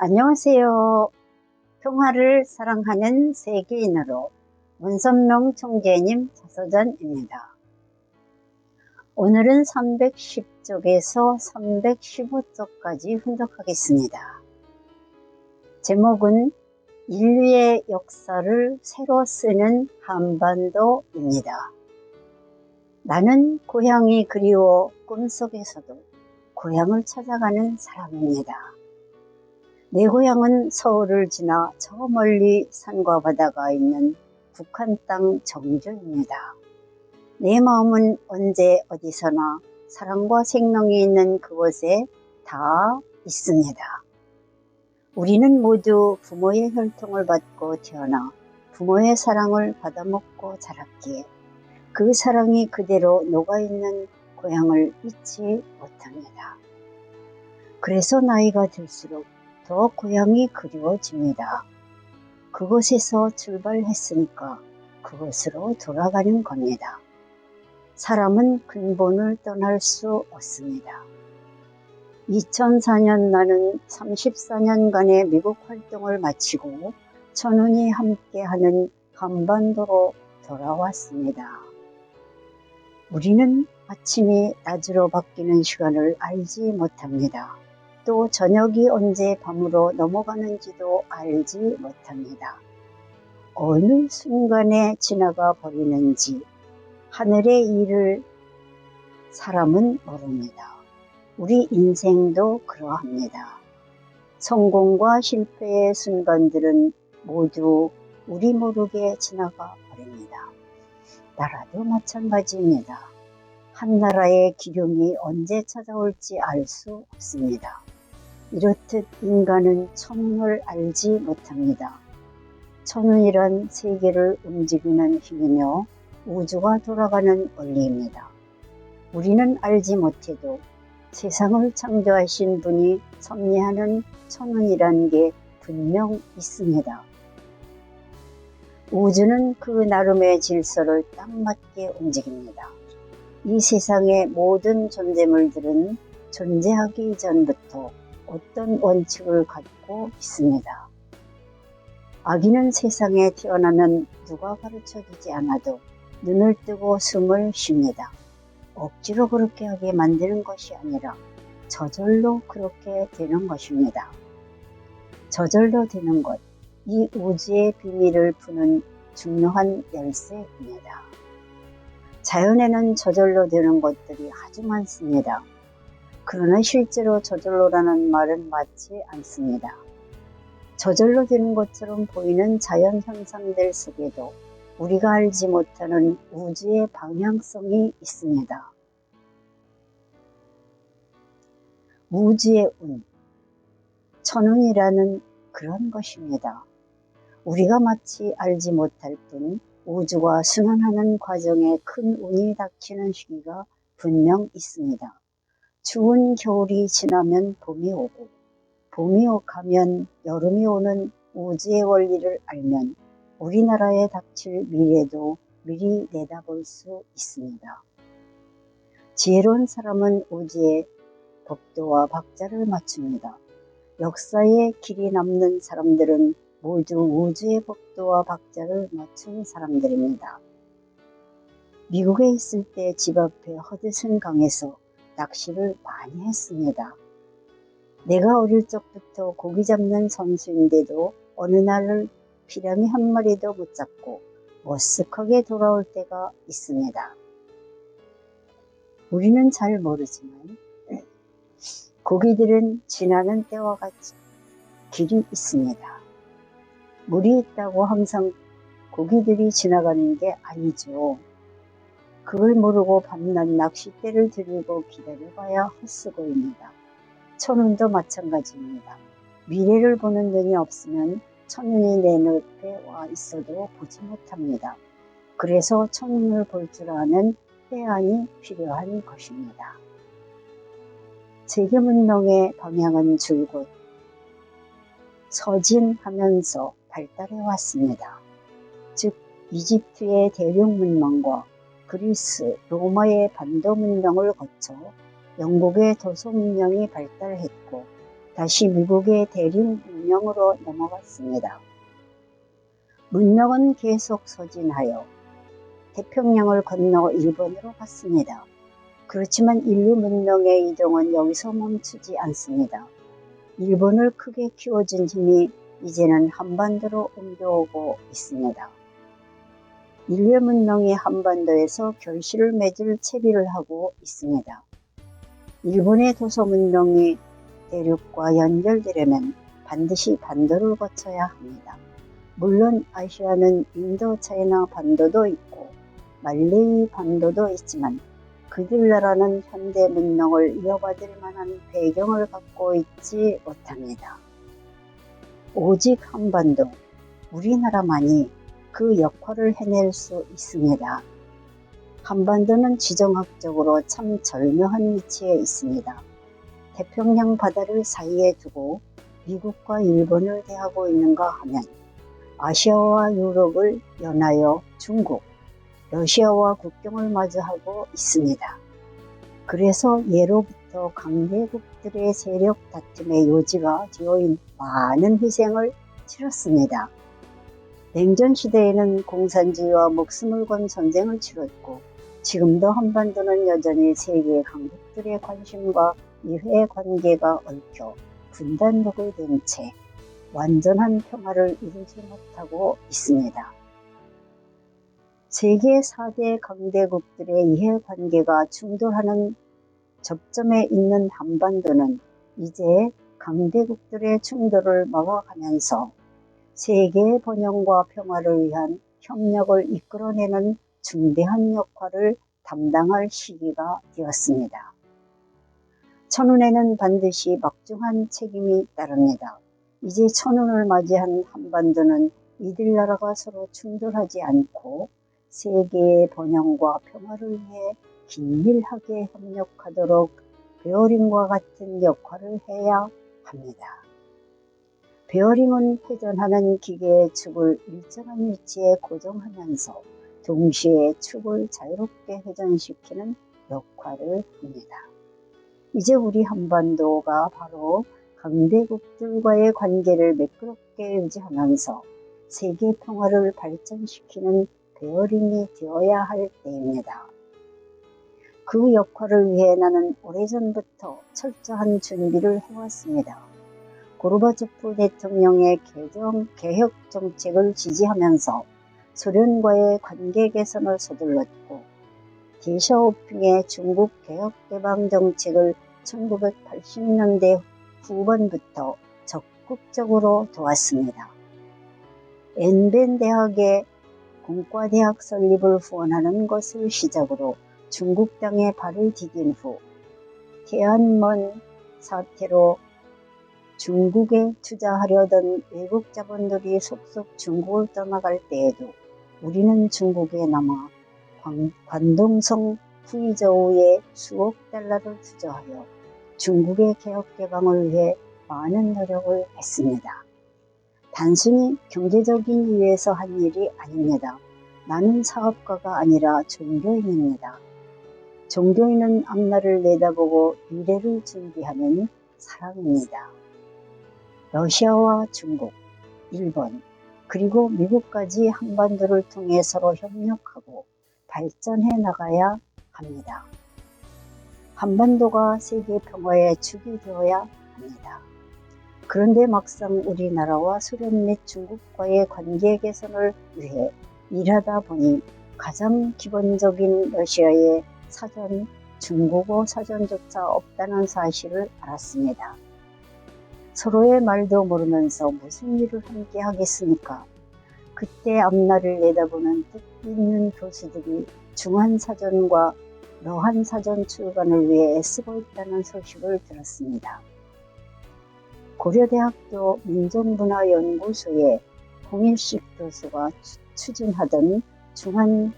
안녕하세요. 평화를 사랑하는 세계인으로 문선명 총재님 자서전입니다. 오늘은 310쪽에서 315쪽까지 훈독하겠습니다. 제목은 인류의 역사를 새로 쓰는 한반도입니다. 나는 고향이 그리워 꿈속에서도 고향을 찾아가는 사람입니다. 내 고향은 서울을 지나 저 멀리 산과 바다가 있는 북한 땅 정주입니다. 내 마음은 언제 어디서나 사랑과 생명이 있는 그곳에 다 있습니다. 우리는 모두 부모의 혈통을 받고 태어나 부모의 사랑을 받아먹고 자랐기에 그 사랑이 그대로 녹아있는 고향을 잊지 못합니다. 그래서 나이가 들수록 더 고향이 그리워집니다. 그곳에서 출발했으니까 그곳으로 돌아가는 겁니다. 사람은 근본을 떠날 수 없습니다. 2004년 나는 34년간의 미국 활동을 마치고 천운이 함께하는 한반도로 돌아왔습니다. 우리는 아침이 낮으로 바뀌는 시간을 알지 못합니다. 또 저녁이 언제 밤으로 넘어가는지도 알지 못합니다. 어느 순간에 지나가 버리는지 하늘의 일을 사람은 모릅니다. 우리 인생도 그러합니다. 성공과 실패의 순간들은 모두 우리 모르게 지나가 버립니다. 나라도 마찬가지입니다. 한 나라의 기름이 언제 찾아올지 알 수 없습니다. 이렇듯 인간은 천운을 알지 못합니다. 천운이란 세계를 움직이는 힘이며 우주가 돌아가는 원리입니다. 우리는 알지 못해도 세상을 창조하신 분이 섭리하는 천운이란 게 분명 있습니다. 우주는 그 나름의 질서를 딱 맞게 움직입니다. 이 세상의 모든 존재물들은 존재하기 전부터 어떤 원칙을 갖고 있습니다. 아기는 세상에 태어나면 누가 가르쳐 주지 않아도 눈을 뜨고 숨을 쉽니다. 억지로 그렇게 하게 만드는 것이 아니라 저절로 그렇게 되는 것입니다. 저절로 되는 것, 이 우주의 비밀을 푸는 중요한 열쇠입니다. 자연에는 저절로 되는 것들이 아주 많습니다. 그러나 실제로 저절로라는 말은 맞지 않습니다. 저절로 되는 것처럼 보이는 자연 현상들 속에도 우리가 알지 못하는 우주의 방향성이 있습니다. 우주의 운, 천운이라는 그런 것입니다. 우리가 마치 알지 못할 뿐 우주가 순환하는 과정에 큰 운이 닥치는 시기가 분명 있습니다. 추운 겨울이 지나면 봄이 오고 봄이 가면 여름이 오는 우주의 원리를 알면 우리나라에 닥칠 미래도 미리 내다볼 수 있습니다. 지혜로운 사람은 우주의 법도와 박자를 맞춥니다. 역사에 길이 남는 사람들은 모두 우주의 법도와 박자를 맞춘 사람들입니다. 미국에 있을 때 집 앞에 허드슨 강에서 낚시를 많이 했습니다. 내가 어릴 적부터 고기 잡는 선수인데도 어느 날을 피라미 한 마리도 못 잡고 머쓱하게 돌아올 때가 있습니다. 우리는 잘 모르지만 고기들은 지나는 때와 같이 길이 있습니다. 물이 있다고 항상 고기들이 지나가는 게 아니죠. 그걸 모르고 밤낮 낚싯대를 들이고 기다려봐야 헛수고입니다. 천운도 마찬가지입니다. 미래를 보는 눈이 없으면 천운이 내 눈앞에 와 있어도 보지 못합니다. 그래서 천운을 볼 줄 아는 해안이 필요한 것입니다. 세계문명의 방향은 줄곧 서진하면서 발달해 왔습니다. 즉 이집트의 대륙 문명과 그리스, 로마의 반도 문명을 거쳐 영국의 도서 문명이 발달했고 다시 미국의 대륙 문명으로 넘어갔습니다. 문명은 계속 소진하여 태평양을 건너 일본으로 갔습니다. 그렇지만 인류 문명의 이동은 여기서 멈추지 않습니다. 일본을 크게 키워준 힘이 이제는 한반도로 옮겨오고 있습니다. 인류 문명이 한반도에서 결실을 맺을 채비를 하고 있습니다. 일본의 도서 문명이 대륙과 연결되려면 반드시 반도를 거쳐야 합니다. 물론 아시아는 인도 차이나 반도도 있고 말레이 반도도 있지만 그들 나라는 현대 문명을 이어받을 만한 배경을 갖고 있지 못합니다. 오직 한반도, 우리나라만이 그 역할을 해낼 수 있습니다. 한반도는 지정학적으로 참 절묘한 위치에 있습니다. 태평양 바다를 사이에 두고 미국과 일본을 대하고 있는가 하면 아시아와 유럽을 연하여 중국, 러시아와 국경을 마주하고 있습니다. 그래서 예로부터 강대국들의 세력 다툼의 요지가 되어인 많은 희생을 치렀습니다. 냉전 시대에는 공산주의와 목숨을 건 전쟁을 치렀고 지금도 한반도는 여전히 세계 강국들의 관심과 이해 관계가 얽혀 분단독이 된채 완전한 평화를 이루지 못하고 있습니다. 세계 4대 강대국들의 이해관계가 충돌하는 접점에 있는 한반도는 이제 강대국들의 충돌을 막아가면서 세계의 번영과 평화를 위한 협력을 이끌어내는 중대한 역할을 담당할 시기가 되었습니다. 천운에는 반드시 막중한 책임이 따릅니다. 이제 천운을 맞이한 한반도는 이들 나라가 서로 충돌하지 않고 세계의 번영과 평화를 위해 긴밀하게 협력하도록 베어링과 같은 역할을 해야 합니다. 베어링은 회전하는 기계의 축을 일정한 위치에 고정하면서 동시에 축을 자유롭게 회전시키는 역할을 합니다. 이제 우리 한반도가 바로 강대국들과의 관계를 매끄럽게 유지하면서 세계 평화를 발전시키는 베어링이 되어야 할 때입니다. 그 역할을 위해 나는 오래전부터 철저한 준비를 해왔습니다. 고르바초프 대통령의 개정 개혁 정책을 지지하면서 소련과의 관계 개선을 서둘렀고 디샤오핑의 중국 개혁 개방 정책을 1980년대 후반부터 적극적으로 도왔습니다. 엔벤 대학의 공과대학 설립을 후원하는 것을 시작으로 중국 땅에 발을 디딘 후 태안먼 사태로 중국에 투자하려던 외국 자본들이 속속 중국을 떠나갈 때에도 우리는 중국에 남아 관 동성 후이저우에 수억 달러를 투자하여 중국의 개혁 개방을 위해 많은 노력을 했습니다. 단순히 경제적인 이유에서 한 일이 아닙니다. 나는 사업가가 아니라 종교인입니다. 종교인은 앞날을 내다보고 미래를 준비하는 사람입니다. 러시아와 중국, 일본, 그리고 미국까지 한반도를 통해 서로 협력하고 발전해 나가야 합니다. 한반도가 세계 평화의 축이 되어야 합니다. 그런데 막상 우리나라와 소련 및 중국과의 관계 개선을 위해 일하다 보니 가장 기본적인 러시아의 사전, 중국어 사전조차 없다는 사실을 알았습니다. 서로의 말도 모르면서 무슨 일을 함께 하겠습니까? 그때 앞날을 내다보는 뜻 있는 교수들이 중한사전과 러한사전 출간을 위해 애쓰고 있다는 소식을 들었습니다. 고려대학교 민족문화연구소의 홍일식 교수가 추진하던 중한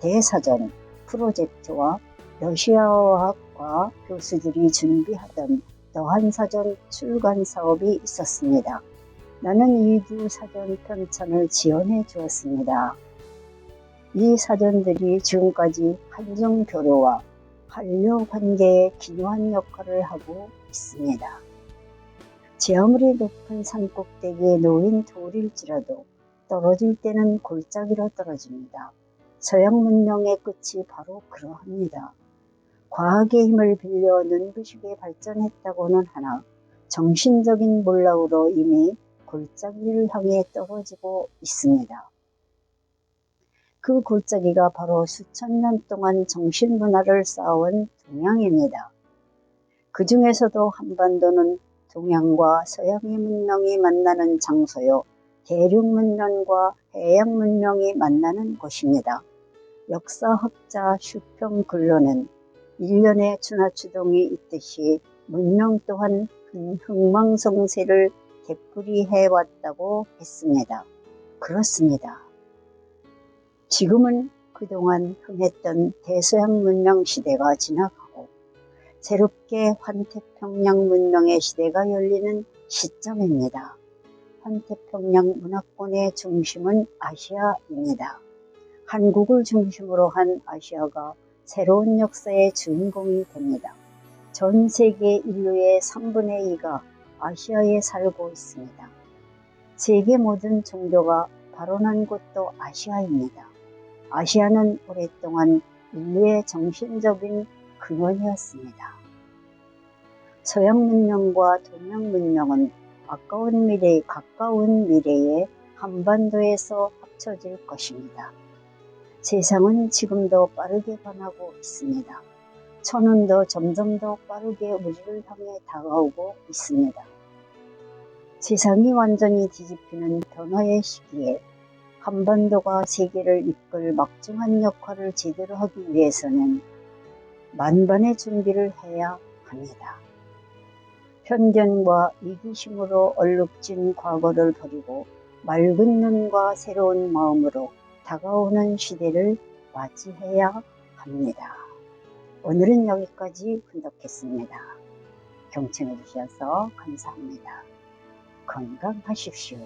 대사전 프로젝트와 러시아어학과 교수들이 준비하던 더한사전 출간 사업이 있었습니다. 나는 이 두 사전 편찬을 지원해 주었습니다. 이 사전들이 지금까지 한중 교류와 한류 관계에 기묘한 역할을 하고 있습니다. 제 아무리 높은 산꼭대기에 놓인 돌일지라도 떨어질 때는 골짜기로 떨어집니다. 서양 문명의 끝이 바로 그러합니다. 과학의 힘을 빌려 눈부시게 발전했다고는 하나 정신적인 몰락으로 이미 골짜기를 향해 떨어지고 있습니다. 그 골짜기가 바로 수천 년 동안 정신 문화를 쌓아온 동양입니다. 그 중에서도 한반도는 동양과 서양의 문명이 만나는 장소요, 대륙 문명과 해양 문명이 만나는 곳입니다. 역사학자 슈평 근로는 일련의 준하추동이 있듯이 문명 또한 흥망성쇠를 되풀이해왔다고 했습니다. 그렇습니다. 지금은 그동안 흥했던 대서양 문명 시대가 지나가고 새롭게 환태평양 문명의 시대가 열리는 시점입니다. 환태평양 문화권의 중심은 아시아입니다. 한국을 중심으로 한 아시아가 새로운 역사의 주인공이 됩니다. 전 세계 인류의 3분의 2가 아시아에 살고 있습니다. 세계 모든 종교가 발원한 곳도 아시아입니다. 아시아는 오랫동안 인류의 정신적인 근원이었습니다. 서양 문명과 동양 문명은 아까운 미래, 가까운 미래에 한반도에서 합쳐질 것입니다. 세상은 지금도 빠르게 변하고 있습니다. 천운도 점점 더 빠르게 우리를 향해 다가오고 있습니다. 세상이 완전히 뒤집히는 변화의 시기에 한반도가 세계를 이끌 막중한 역할을 제대로 하기 위해서는 만반의 준비를 해야 합니다. 편견과 이기심으로 얼룩진 과거를 버리고 맑은 눈과 새로운 마음으로 다가오는 시대를 맞이해야 합니다. 오늘은 여기까지 분석했습니다. 경청해 주셔서 감사합니다. 건강하십시오.